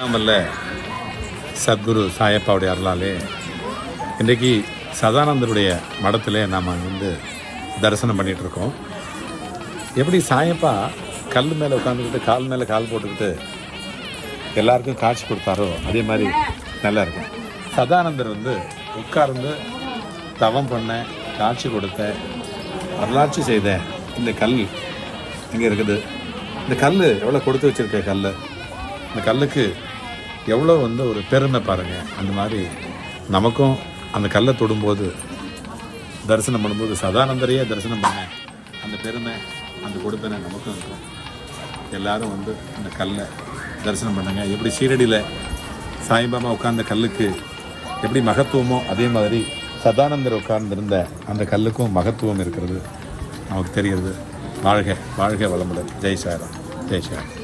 நம்மள சத்குரு சாயப்பாவுடைய அருளாலே இன்றைக்கு சதானந்தருடைய மடத்தில் நாம் வந்து தரிசனம் பண்ணிகிட்ருக்கோம் எப்படி சாயப்பா கல் மேலே உட்காந்துக்கிட்டு கால் மேலே கால் போட்டுக்கிட்டு எல்லாருக்கும் காட்சி கொடுத்தாரோ அதே மாதிரி நல்லா இருக்கும். சதானந்தர் வந்து உட்கார்ந்து தவம் பண்ண காட்சி கொடுத்த வரலாற்று செய்த இந்த கல் இங்கே இருக்குது. இந்த கல் எவ்வளோ கொடுத்து வச்சிருக்க கல் இந்த கல்லுக்கு எவ்வளோ வந்து ஒரு பெருமை பாருங்கள் அந்த மாதிரி நமக்கும் அந்த கல்லை தொடும்போது தரிசனம் பண்ணும்போது சதானந்தரையே தரிசனம் பண்ண அந்த பெருமை அந்த கொடுப்பனை நமக்கும் இருக்கும். எல்லாரும் வந்து அந்த கல்லை தரிசனம் பண்ணுங்க. எப்படி சீரடியில் சாய்பாபா உட்கார்ந்த கல்லுக்கு எப்படி மகத்துவமோ அதே மாதிரி சதானந்தர் உட்கார்ந்திருந்த அந்த கல்லுக்கும் மகத்துவம் இருக்கிறது. நமக்கு தெரிகிறது. வாழ்க வாழ்க வளமுடன். ஜெய் சாய்ராம். ஜெய் சாய்ராம்.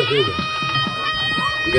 அப்படியே அப்படியே இங்க. இங்க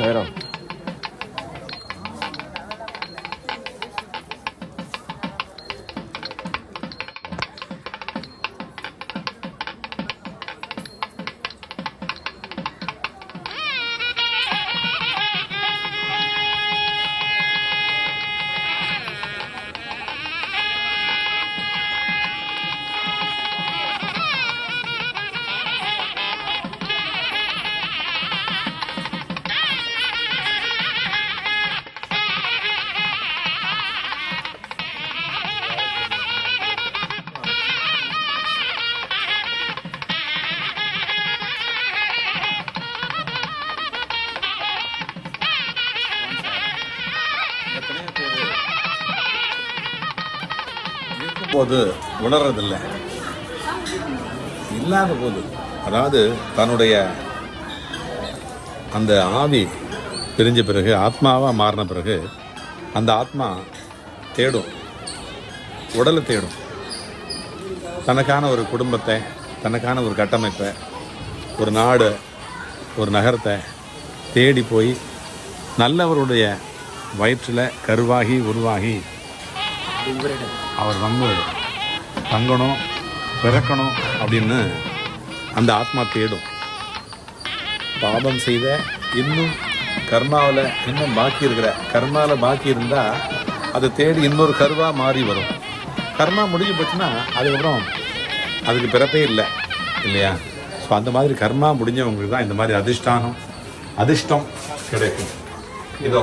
Vamos. போது உணர்றதில்லை. இல்லாத போது அதாவது தன்னுடைய அந்த ஆவி பிரிஞ்ச பிறகு ஆத்மாவாக மாறின பிறகு அந்த ஆத்மா தேடும் உடலை தேடும். தனக்கான ஒரு குடும்பத்தை தனக்கான ஒரு கட்டமைப்பை ஒரு நாடு ஒரு நகரத்தை தேடி போய் நல்லவருடைய வயிற்றில் கருவாகி உருவாகி அவர் வந்து தங்கணும் பிறக்கணும் அப்படின்னு அந்த ஆத்மா தேடும். பாபம் செய்த இன்னும் கர்மாவில் இன்னும் பாக்கி இருக்கிற கர்மாவில் பாக்கி இருந்தால் அதை தேடி இன்னொரு கருவாக மாறி வரும். கர்மா முடிஞ்சு போச்சுன்னா அதுக்கப்புறம் அதுக்கு பிறப்பே இல்லை இல்லையா? ஸோ அந்த மாதிரி கர்மா முடிஞ்சவங்களுக்கு தான் இந்த மாதிரி அதிஷ்டானம் அதிர்ஷ்டம் கிடைக்கும். இதோ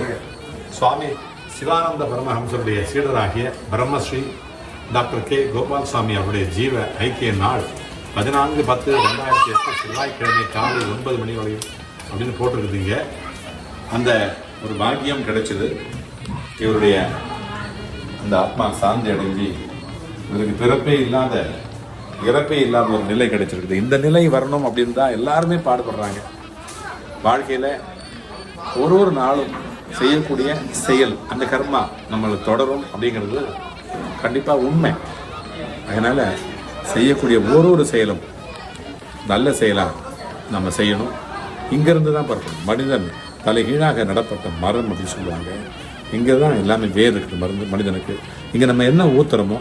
சுவாமி சிவானந்த பரமஹம்சருடைய சீடராகிய பிரம்மஸ்ரீ டாக்டர் கே. கோபால்சாமி அவருடைய ஜீவ ஐக்கிய நாள் பதினான்கு பத்து ரெண்டாயிரத்தி எட்டு செவ்வாய்க்கிழமை காலை ஒன்பது மணி வரையும் அப்படின்னு போட்டிருக்குதுங்க. அந்த ஒரு பாக்கியம் கிடைச்சது. இவருடைய அந்த ஆத்மா சாந்தி அடைஞ்சி இவருக்கு பிறப்பே இல்லாத இறப்பே இல்லாத ஒரு நிலை கிடைச்சிருக்குது. இந்த நிலை வரணும் அப்படின்னு தான் எல்லாருமே பாடுபடுறாங்க. வாழ்க்கையில் ஒரு ஒரு நாளும் செய்யக்கூடிய செயல் அந்த கர்மா நம்மளை தொடரும் அப்படிங்கிறது கண்டிப்பாக உண்மை. அதனால் செய்யக்கூடிய ஒரு ஒரு செயலும் நல்ல செயலாக நம்ம செய்யணும். இங்கேருந்து தான் பிறக்கணும் மனிதன் தலைகீழாக நடப்பட்ட மரம் அப்படின்னு சொல்லுவாங்க. இங்கே தான் எல்லாமே வேர் இருக்குது மருந்து மனிதனுக்கு. இங்கே நம்ம என்ன ஊத்துறோமோ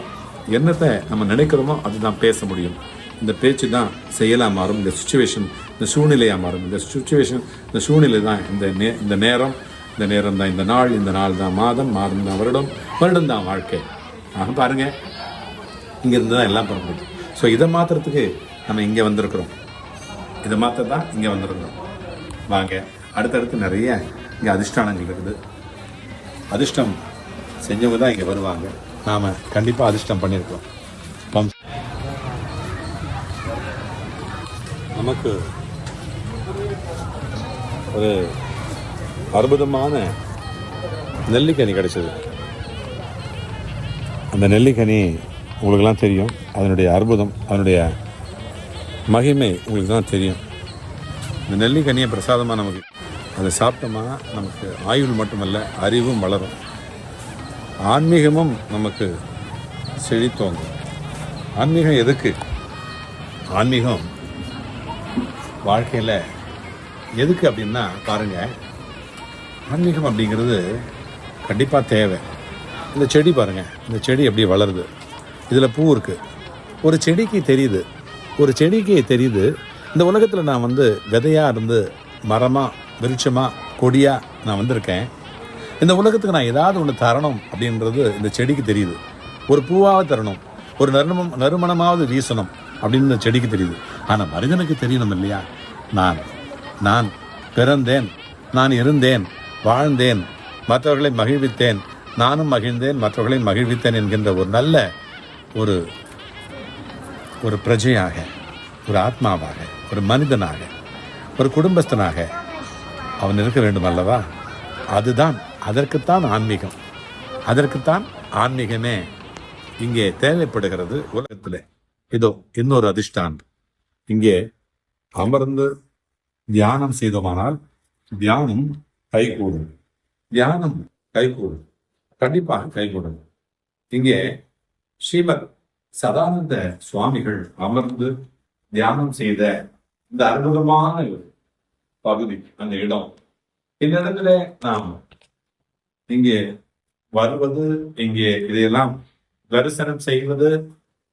என்னத்தை நம்ம நினைக்கிறோமோ அதுதான் பேச முடியும். இந்த பேச்சு தான் செயலாக மாறும். இந்த சுச்சுவேஷன் இந்த சூழ்நிலையாக மாறும். இந்த சுச்சுவேஷன் இந்த சூழ்நிலை தான் இந்த நே இந்த நேரம். இந்த நேரம் தான் இந்த நாள் இந்த நாள் தான் மாதம் மாதம் தான் வருடம் வருடம் தான் வாழ்க்கை. ஆக பாருங்கள் இங்கேருந்து தான் எல்லாம் புறப்படுது ஸோ இதை மாற்றுறதுக்கு நம்ம இங்கே வந்திருக்கிறோம். இதை மாற்ற தான் இங்கே வந்திருக்கிறோம். வாங்க அடுத்தடுத்து நிறைய இங்கே அதிர்ஷ்டானங்கள் இருக்குது. அதிர்ஷ்டம் செஞ்சவங்க தான் இங்கே வருவாங்க. நாம் கண்டிப்பாக அதிர்ஷ்டம் பண்ணியிருக்கோம் பம் நமக்கு ஒரு அற்புதமான நெல்லிக்கனி கிடைச்சது. அந்த நெல்லிக்கனி உங்களுக்கெல்லாம் தெரியும். அதனுடைய அற்புதம் அதனுடைய மகிமை உங்களுக்கு தான் தெரியும். இந்த நெல்லிக்கனியை பிரசாதமாக நமக்கு அதை சாப்பிட்டோமா நமக்கு ஆயுள் மட்டுமல்ல அறிவும் வளரும். ஆன்மீகமும் நமக்கு செழித்தோங்கும். ஆன்மீகம் எதுக்கு? ஆன்மீகம் வாழ்க்கையில் எதுக்கு அப்படின்னா பாருங்கள் ஆன்மீகம் அப்படிங்கிறது கண்டிப்பாக தேவை. இந்த செடி பாருங்கள் இந்த செடி எப்படி வளருது? இதில் பூ இருக்குது ஒரு செடிக்கு தெரியுது. ஒரு செடிக்கு தெரியுது. இந்த உலகத்தில் நான் வந்து விதையாக இருந்து மரமாக விருட்சமாக கொடியாக நான் வந்திருக்கேன். இந்த உலகத்துக்கு நான் ஏதாவது ஒன்று தரணும் அப்படின்றது இந்த செடிக்கு தெரியுது. ஒரு பூவாக தரணும். ஒரு நறுமணம் நறுமணமாவது வீசணும் அப்படின்னு இந்த செடிக்கு தெரியுது. ஆனால் மனிதனுக்கு தெரியணும் இல்லையா? நான் நான் பிறந்தேன். நான் இருந்தேன். வாழ்ந்தேன் மற்றவர்களை மகிழ்வித்தேன் நானும் மகிழ்ந்தேன் மற்றவர்களை மகிழ்வித்தேன் என்கின்ற ஒரு நல்ல ஒரு ஒரு பிரஜையாக ஒரு ஆத்மாவாக ஒரு மனிதனாக ஒரு குடும்பஸ்தனாக அவன் இருக்க வேண்டும் அல்லவா? அதுதான் அதற்குத்தான் ஆன்மீகம். அதற்குத்தான் ஆன்மீகமே இங்கே தேவைப்படுகிறது உலகத்தில். இதோ இன்னொரு அதிர்ஷ்டான் இங்கே அமர்ந்து தியானம் செய்தோமானால் தியானம் கைகூடும். தியானம் கைகூடும். கண்டிப்பாக கைகூடும். இங்கே ஸ்ரீமத் சதானந்த சுவாமிகள் அமர்ந்து தியானம் செய்த இந்த அற்புதமான பகுதி அந்த இடம். இந்த இடத்துல நாம் இங்கே வருவது இங்கே இதையெல்லாம் தரிசனம் செய்வது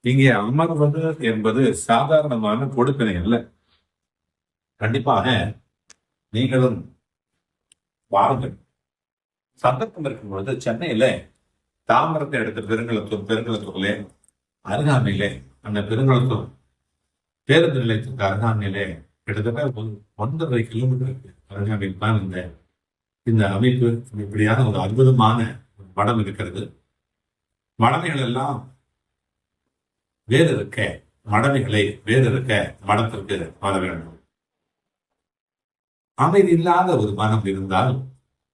இங்கே அமர்வது என்பது சாதாரணமான கொடுப்பினை அல்ல. கண்டிப்பாக நீங்களும் வாருங்கள் சந்தர்ப்பம் இருக்கும் பொழுது சென்னையில தாமரத்தை எடுத்த பெருங்குளத்தூர் பெருங்குளத்தூர்ல அருகாமையிலே அந்த பெருங்குளத்தூர் பேருந்து நிலையத்துக்கு அருகாமையிலே கிட்டத்தட்ட ஒரு ஒன்றரை கிலோமீட்டருக்கு அருகாமையில் தான் இந்த இந்த அமைப்பு இப்படியான ஒரு அற்புதமான ஒரு மடம் இருக்கிறது. மடமைகள் எல்லாம் வேறு இருக்க மடமைகளை வேறு இருக்க மடத்திற்கு வர வேண்டும். அமைதி இல்லாத ஒரு மனம் இருந்தால்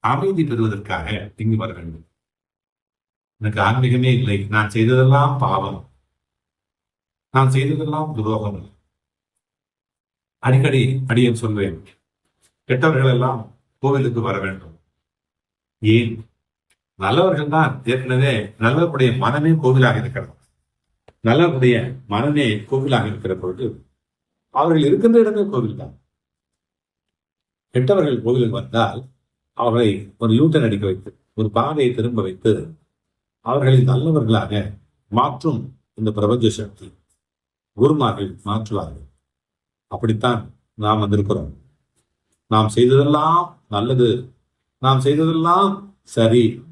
அமைதி பெறுவதற்காக இங்கு வர வேண்டும். எனக்கு ஆன்மீகமே இல்லை. நான் செய்ததெல்லாம் பாவம். நான் செய்ததெல்லாம் துரோகம். அடிக்கடி அடியன் சொல்வேன் கெட்டவர்கள் எல்லாம் கோவிலுக்கு வர வேண்டும். ஏன்? நல்லவர்கள் தான் ஏற்கனவே நல்லவருடைய மனமே கோவிலாக இருக்கிறது. நல்லவருடைய மனமே கோவிலாக இருக்கிற பொழுது அவர்கள் இருக்கின்ற இடமே கோவில் தான் கெட்டவர்கள் கோவிலுக்கு வந்தால் அவர்களை ஒரு யூட்டன் அடிக்க வைத்து ஒரு பாதையை திரும்ப வைத்து அவர்களை நல்லவர்களாக மாற்றும் இந்த பிரபஞ்ச சக்தி குருமார்கள் மாற்றுவார்கள். அப்படித்தான் நாம் வந்திருக்கிறோம். நாம் செய்ததெல்லாம் நல்லது. நாம் செய்ததெல்லாம் சரி.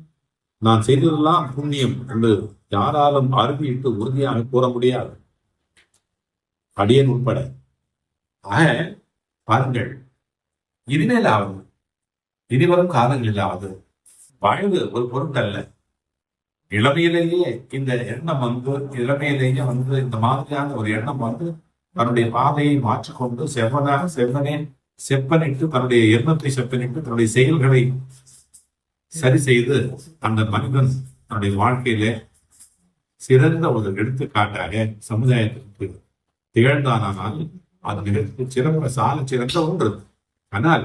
நான் செய்ததெல்லாம் புண்ணியம் என்று யாராலும் அறுதியிட்டு உறுதியாக கூற முடியாது. அடியன் உட்பட. ஆக பாருங்கள் இனிமேலாவது இனிவரும் காலங்களிலாவது வாழ்வு ஒரு பொருட்டல்ல இளமையிலேயே இந்த எண்ணம் வந்து இளமையிலேயே வந்து இந்த மாதிரியான ஒரு எண்ணம் வந்து தன்னுடைய பாதையை மாற்றிக்கொண்டு செவ்வனாக செவ்வனே செப்பனிட்டு தன்னுடைய எண்ணத்தை செப்பனிட்டு தன்னுடைய செயல்களை சரி செய்து அந்த மனிதன் தன்னுடைய வாழ்க்கையிலே சிறந்த ஒரு எடுத்துக்காட்டாக சமுதாயத்திற்கு திகழ்ந்தானால் அது மிக சிறந்த சால சிறந்த ஒன்று ஆனால்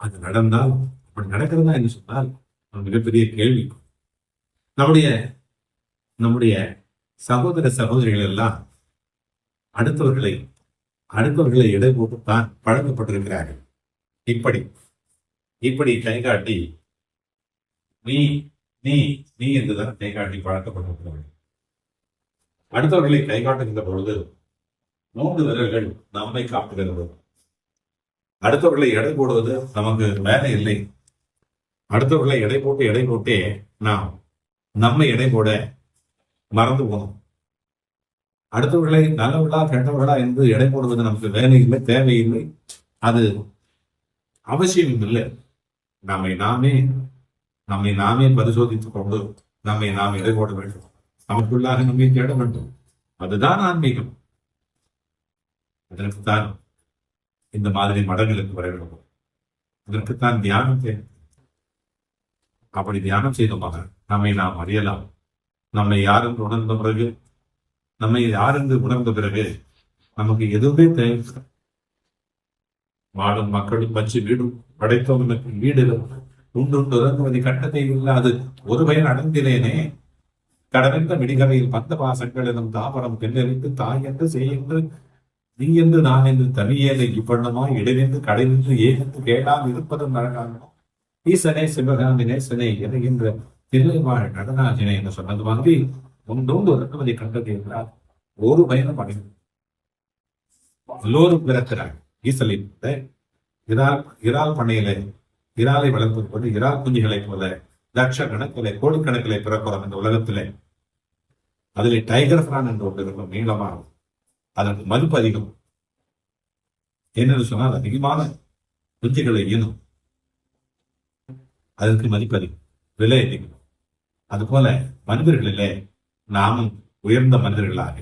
அது நடந்தால் அப்படி நடக்கிறதா என்று சொன்னால் அது மிகப்பெரிய கேள்வி. நம்முடைய நம்முடைய சகோதர சகோதரிகள் எல்லாம் அடுத்தவர்களை அடுத்தவர்களை இடை போட்டு தான் பழக்கப்பட்டிருக்கிறார்கள். இப்படி இப்படி கைகாட்டி நீ நீ நீ என்றுதான் கைகாட்டி பழக்கப்பட்டிருக்கிறார்கள். அடுத்தவர்களை கைகாட்டுகின்ற பொழுது மூன்று விரல்கள் நம்மை காட்டுகிறது. அடுத்தவர்களை எடை போடுவது நமக்கு வேலை இல்லை. அடுத்தவர்களை எடை போட்டு எடை போட்டே நாம் நம்ம எடை போட மறந்து போனோம் அடுத்தவர்களை நல்லவர்களா கெட்டவர்களா என்று எடை போடுவது நமக்கு வேலை இல்லை தேவையில்லை. அது அவசியம் இல்லை. நம்மை நாமே நம்மை நாமே பரிசோதித்துக் கொண்டு நம்மை நாம் எடை போட வேண்டும். நமக்குள்ளாக நம்மை தேட வேண்டும். அதுதான் ஆன்மீகம். அதற்குத்தான் இந்த மாதிரி மடங்களுக்கு வர வேண்டும் அதற்குத்தான் தியானம் தேவை. அப்படி தியானம் செய்தோமாக நம்மை நாம் அறியலாம். நம்மை யாருந்து உணர்ந்த பிறகு நம்மை யாருந்து உணர்ந்த பிறகு நமக்கு எதுவுமே தேவை வாடும் மக்களும் வச்சு வீடும் படைத்தவனுக்கு வீடு உண்டு உண்டு உறங்குவதை கட்டத்தை இல்லாது ஒரு பயன் அடைந்திலேனே. கடவென்ற விடிகரையில் பந்த பாசங்கள் எனும் தாவரம் பெண்ணெறிந்து தாய் என்று செய்யென்று நீ என்று நான் என்று தனியேனை இப்பண்ணமா இடைநின்று கடைநின்று ஏகத்து கேளாமல் இருப்பதும் நரகானோ ஈசனே சிவகாமி நேசனே என்கின்ற திருவாழ் நடனாஜனே என்று சொன்னது மாதிரி உண்டோண்டு உறங்குவதை கண்டது என்றால் ஒரு பயணம் அடைந்தது எல்லோரும் பிறக்கிறார் ஈசலின் இறால் இறால் பண்ணையில இறாலை வளர்ப்பது போல இறால் குஞ்சுகளைப் போல லட்ச கணக்கிலே கோடிக்கணக்கிலே பிறக்கிறோம் இந்த உலகத்திலே. அதில் டைகர் பிரான் என்று ஒன்று இருக்கும் நீளமாகும் அதற்கு மதிப்பு அதிகம். என்னென்னு சொன்னால் அதிகமான குஞ்சுகளை ஈனும். அதற்கு மதிப்பு அதிகம். விலை அதிகம். அதுபோல மனிதர்களிலே நாமும் உயர்ந்த மனிதர்களாக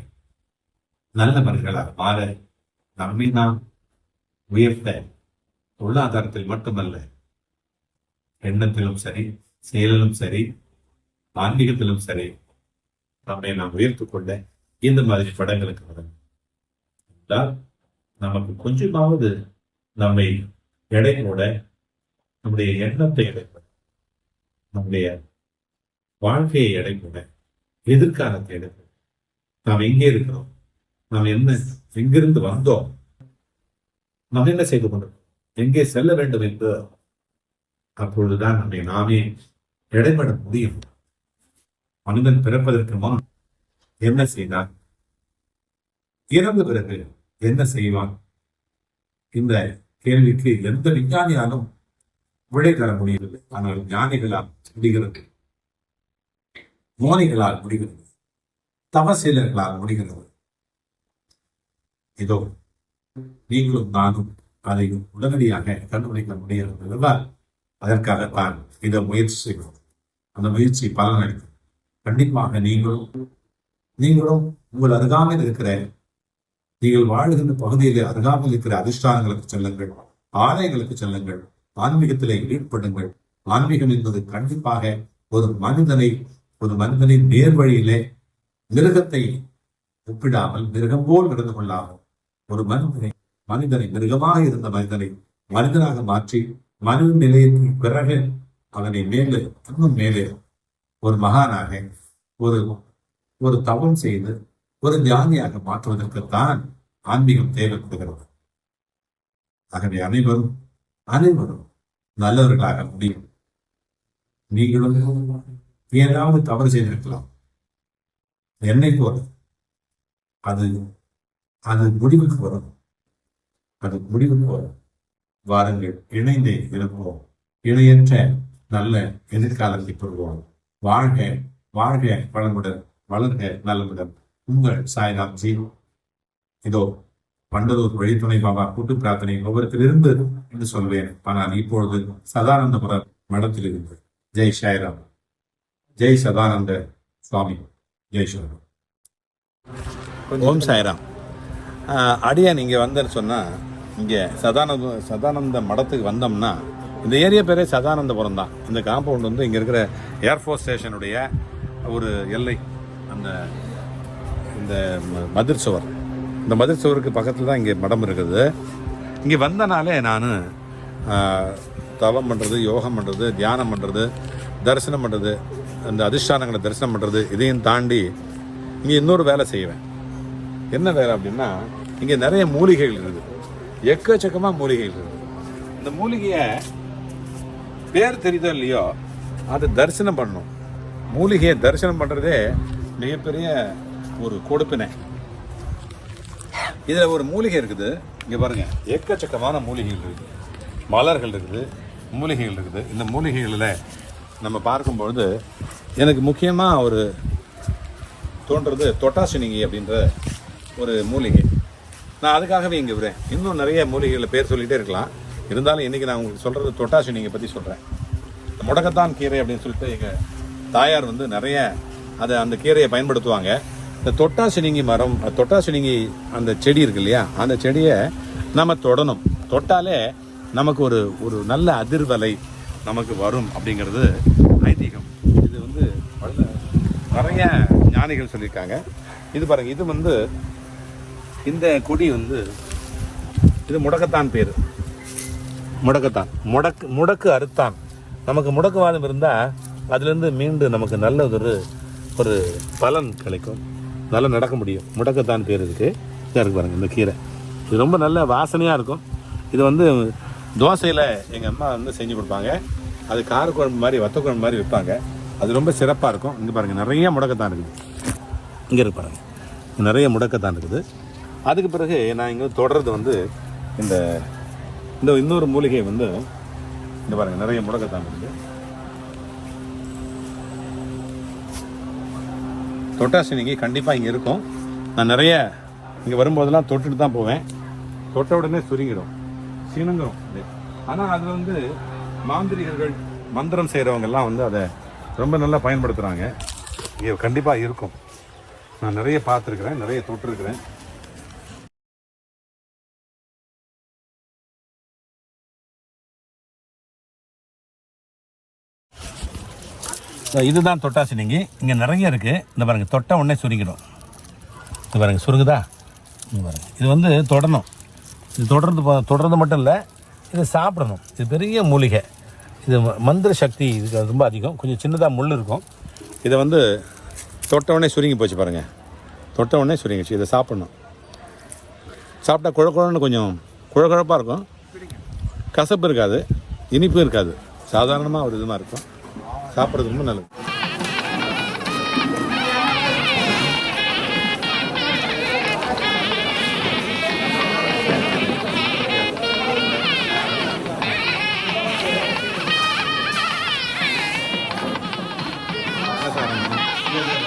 நல்ல மனிதர்களாக மாற நம்மை நாம் உயர்த்த பொருளாதாரத்தில் மட்டுமல்ல எண்ணத்திலும் சரி செயலிலும் சரி ஆன்மீகத்திலும் சரி நம்மை நாம் உயர்த்துக் கொண்ட இந்த மாதிரி படங்களுக்கு வரணும் என்றால் நமக்கு கொஞ்சமாவது நம்மை எடை நம்முடைய எண்ணத்தை எடை நம்முடைய வாழ்க்கையை எடை எதிர்காலத்தை எடை நாம் எங்கே இருக்கிறோம்? நாம் என்ன எங்கிருந்து வந்தோம்? நாம் என்ன செய்து கொண்டிருக்கோம் எங்கே செல்ல வேண்டும் என்று அப்பொழுதுதான் நம்மை நாமே எடைபட முடியும். மனிதன் பிறப்பதற்கு முன் என்ன செய்தான் இறந்த பிறகு என்ன செய்வான்? இந்த கேள்விக்கு எந்த விஞ்ஞானியாலும் விடை தர முடியவில்லை. ஆனால் ஞானிகளால் முடிகிறது. மோனிகளால் முடிகிறது. தவசீலர்களால் முடிகிறது. இதோ நீங்களும் நானும் அதை உடனடியாக கண்டுபிடிக்க முடிகிறது என்றால் அதற்காகத்தான் இதை முயற்சி செய்வோம். அந்த முயற்சி பலனளிக்கும். கண்டிப்பாக நீங்களும் நீங்களும் உங்கள் அருகாமையில் இருக்கிற நீங்கள் வாழ்கின்ற பகுதியில் அருகாமல் இருக்கிற அதிர்ஷ்டானங்களுக்கு செல்லுங்கள். ஆலயங்களுக்கு செல்லுங்கள். ஆன்மீகத்திலே ஈடுபடுங்கள். ஆன்மீகம் என்பது கண்டிப்பாக ஒரு மனிதனை ஒரு மனிதனின் நேர் வழியிலே மிருகத்தை ஒப்பிடாமல் மிருகம் போல் நடந்து கொள்ளாமல் ஒரு மனிதனை மனிதனை மிருகமாக இருந்த மனிதனை மனிதனாக மாற்றி மனித நிலையத்தின் பிறகு அவனை மேலே இன்னும் மேலே ஒரு மகானாக ஒரு ஒரு தவம் செய்து ஒரு தியானியாக மாற்றுவதற்குத்தான் ஆன்மீகம் தேவைப்படுகிறது. ஆகவே அனைவரும் அனைவரும் நல்லவர்களாக முடியும். நீங்களும் ஏதாவது தவறு செய்திருக்கலாம். என்னை போல. அது அது முடிவுக்கு வரும். அது முடிவுக்கு வரும். வாருங்கள் இணைந்தே இருப்போம். இணையற்ற நல்ல எதிர்காலத்தை பெறுவோம். வாழ்க வாழ்க வளமுடன் வளர்க நலமுடன். உங்கள் சாய்ராம் ஜி இதோ பண்டதூர் வழித்துணை பாபா கூட்டு பிரார்த்தனை ஒவ்வொருத்திலிருந்து என்று சொல்வேன். ஆனால் இப்பொழுது சதானந்தபுர மடத்தில் இருந்து ஜெய் சாய்ராம். ஜெய் சதானந்த சுவாமி. ஜெய் சாய்ராம். ஓம் சாய்ராம். அடியா நீங்கள் வந்தேன்னு சொன்னால் இங்கே சதானந்த சதானந்த மடத்துக்கு வந்தோம்னா இந்த ஏரியா பேரே சதானந்தபுரம் தான். இந்த காம்பவுண்ட் வந்து இங்கே இருக்கிற ஏர்ஃபோர்ஸ் ஸ்டேஷனுடைய ஒரு எல்லை. அந்த இந்த ம- சுவர். இந்த மதுர் சுவருக்கு பக்கத்தில் தான் இங்கே மடம் இருக்குது. இங்கே வந்தனாலே நான் தவம் பண்ணுறது யோகம் பண்ணுறது தியானம் பண்ணுறது தரிசனம் பண்ணுறது அந்த அதிஷ்டானங்களை தரிசனம் பண்ணுறது இதையும் தாண்டி இங்கே இன்னொரு வேலை செய்வேன். என்ன வேலை அப்படின்னா இங்கே நிறைய மூலிகைகள் இருக்குது. எக்கச்சக்கமாக மூலிகைகள் இருக்குது. இந்த மூலிகையை பேர் தெரியுதோ இல்லையோ அதை தரிசனம் பண்ணணும் மூலிகையை தரிசனம் பண்ணுறதே மிகப்பெரிய ஒரு கொடுப்பினை. இதில் ஒரு மூலிகை இருக்குது. இங்கே பாருங்க. எக்கச்சக்கமான மூலிகைகள் இருக்குது. மலர்கள் இருக்குது மூலிகைகள் இருக்குது. இந்த மூலிகைகளில் நம்ம பார்க்கும்பொழுது எனக்கு முக்கியமாக ஒரு தோன்றது தொட்டாசினிங்கி அப்படின்ற ஒரு மூலிகை. நான் அதுக்காகவே இங்கே விடுறேன். இன்னும் நிறைய மூலிகைகளை பேர் சொல்லிகிட்டே இருக்கலாம். இருந்தாலும் இன்றைக்கி நான் உங்களுக்கு சொல்கிறது தொட்டாசினிங்கை பற்றி சொல்கிறேன் முடக்கத்தான் கீரை அப்படின்னு சொல்லிட்டு எங்கள் தாயார் வந்து நிறைய அதை அந்த கீரையை பயன்படுத்துவாங்க. இந்த தொட்டாசினிங்கி மரம் தொட்டாசினிங்கி அந்த செடி இருக்கு இல்லையா? அந்த செடியை நம்ம தொடணும். தொட்டாலே நமக்கு ஒரு ஒரு நல்ல அதிர்வலை நமக்கு வரும் அப்படிங்கிறது ஐதீகம். இது வந்து பல நிறைய ஞானிகள் சொல்லியிருக்காங்க. இது பாருங்கள் இது வந்து இந்த கொடி வந்து இது முடக்கத்தான் பேர். முடக்கத்தான். முடக்கு முடக்கு அறுத்தான். நமக்கு முடக்குவாதம் இருந்தால் அதுலேருந்து மீண்டு நமக்கு நல்ல ஒரு ஒரு பலன் கிடைக்கும். நல்லா நடக்க முடியும். முடக்கத்தான் பேர் இருக்குது இதாக இருக்கு பாருங்க இந்த கீரை. இது ரொம்ப நல்ல வாசனையாக இருக்கும். இது வந்து தோசையில் எங்கள் அம்மா வந்து செஞ்சு கொடுப்பாங்க. அது காரக்குழம்பு மாதிரி வத்த குழம்பு மாதிரி விற்பாங்க. அது ரொம்ப சிறப்பாக இருக்கும். இங்கே பாருங்கள் நிறைய முடக்கத்தான் இருக்குது. இங்கே இருக்கு பாருங்கள் நிறைய முடக்கத்தான் இருக்குது. அதுக்கு பிறகு நான் இங்கே தொடர்றது வந்து இந்த இந்த இன்னொரு மூலிகை வந்து இந்த பாருங்கள் நிறைய முடக்கத்தான் இருக்குது. தொட்டாசி நீங்கள் கண்டிப்பாக இங்கே இருக்கும். நான் நிறைய இங்கே வரும்போதெல்லாம் தொட்டுட்டு தான் போவேன். தொட்ட உடனே சுருங்கிடும். சினுங்கும் ஆனால் அது வந்து மாந்திரிகர்கள் மந்திரம் செய்கிறவங்கெல்லாம் வந்து அதை ரொம்ப நல்லா பயன்படுத்துகிறாங்க இங்கே கண்டிப்பாக இருக்கும். நான் நிறைய பார்த்துருக்குறேன் நிறைய தொட்டிருக்கிறேன். இதுதான் தொட்டாசினிங்கி இங்கே நிறைய இருக்குது இந்த பாருங்க தொட்ட உடனே சுருங்கிடும். இது பாருங்க சுருங்குதா? இது பாருங்க. இது வந்து தொடணும். இது தொடர்ந்து தொடர்ந்து மட்டும் இல்லை இதை சாப்பிடணும். இது பெரிய மூலிகை. இது ம- மந்திர சக்தி இதுக்கு ரொம்ப அதிகம். கொஞ்சம் சின்னதாக முள் இருக்கும். இதை வந்து தொட்ட உடனே சுருங்கி போச்சு பாருங்கள் தொட்ட உடனே சுருங்கிச்சு இதை சாப்பிடணும். சாப்பிட்டா குழ குழன்னு கொஞ்சம் குழ குழப்பாக இருக்கும். கசப்பு இருக்காது. இனிப்பு இருக்காது. சாதாரணமாக ஒரு இதுமாக இருக்கும். சாப்பிட்றது ரொம்ப நல்லது Yeah.